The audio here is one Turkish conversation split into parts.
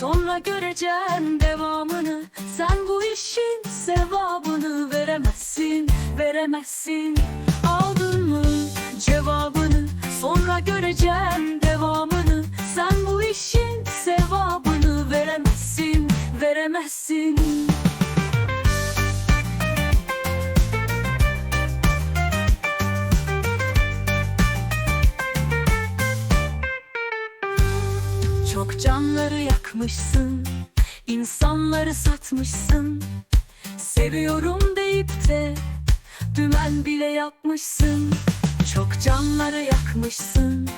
Sonra göreceksin devamını. Sen bu işin sevabını veremezsin Veremezsin. Aldın mı cevabını? Sonra göreceksin devamını. Sen bu işin sevabını veremezsin Veremezsin Çok canları yakmışsın insanları satmışsın. Seviyorum deyip de Dümen bile yapmışsın. Çok canları yakmışsın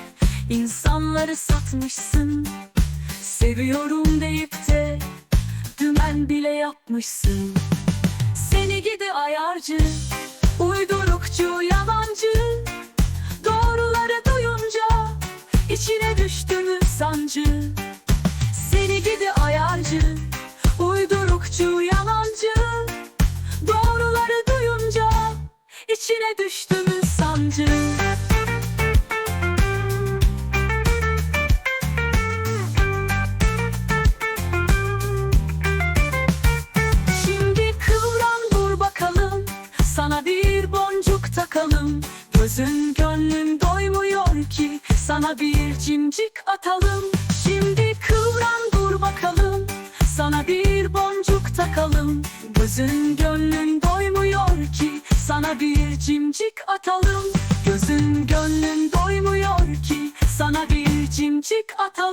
insanları satmışsın. Seviyorum deyip de Dümen bile yapmışsın. Seni gidi ayarcı Uydurukçu yalancı. Doğruları duyunca içine düştü sancı Seni gidi ayarcı Uydurukçu yalancı. Doğruları duyunca içine düştü mü sancı? Şimdi kıvran dur bakalım Sana bir boncuk takalım. Gözün gönlün doymuyor ki Sana bir cimcik atalım. Şimdi kıvran dur bakalım. Sana bir boncuk takalım. Gözün gönlün doymuyor ki. Sana bir cimcik atalım. Gözün gönlün doymuyor ki. Sana bir cimcik atalım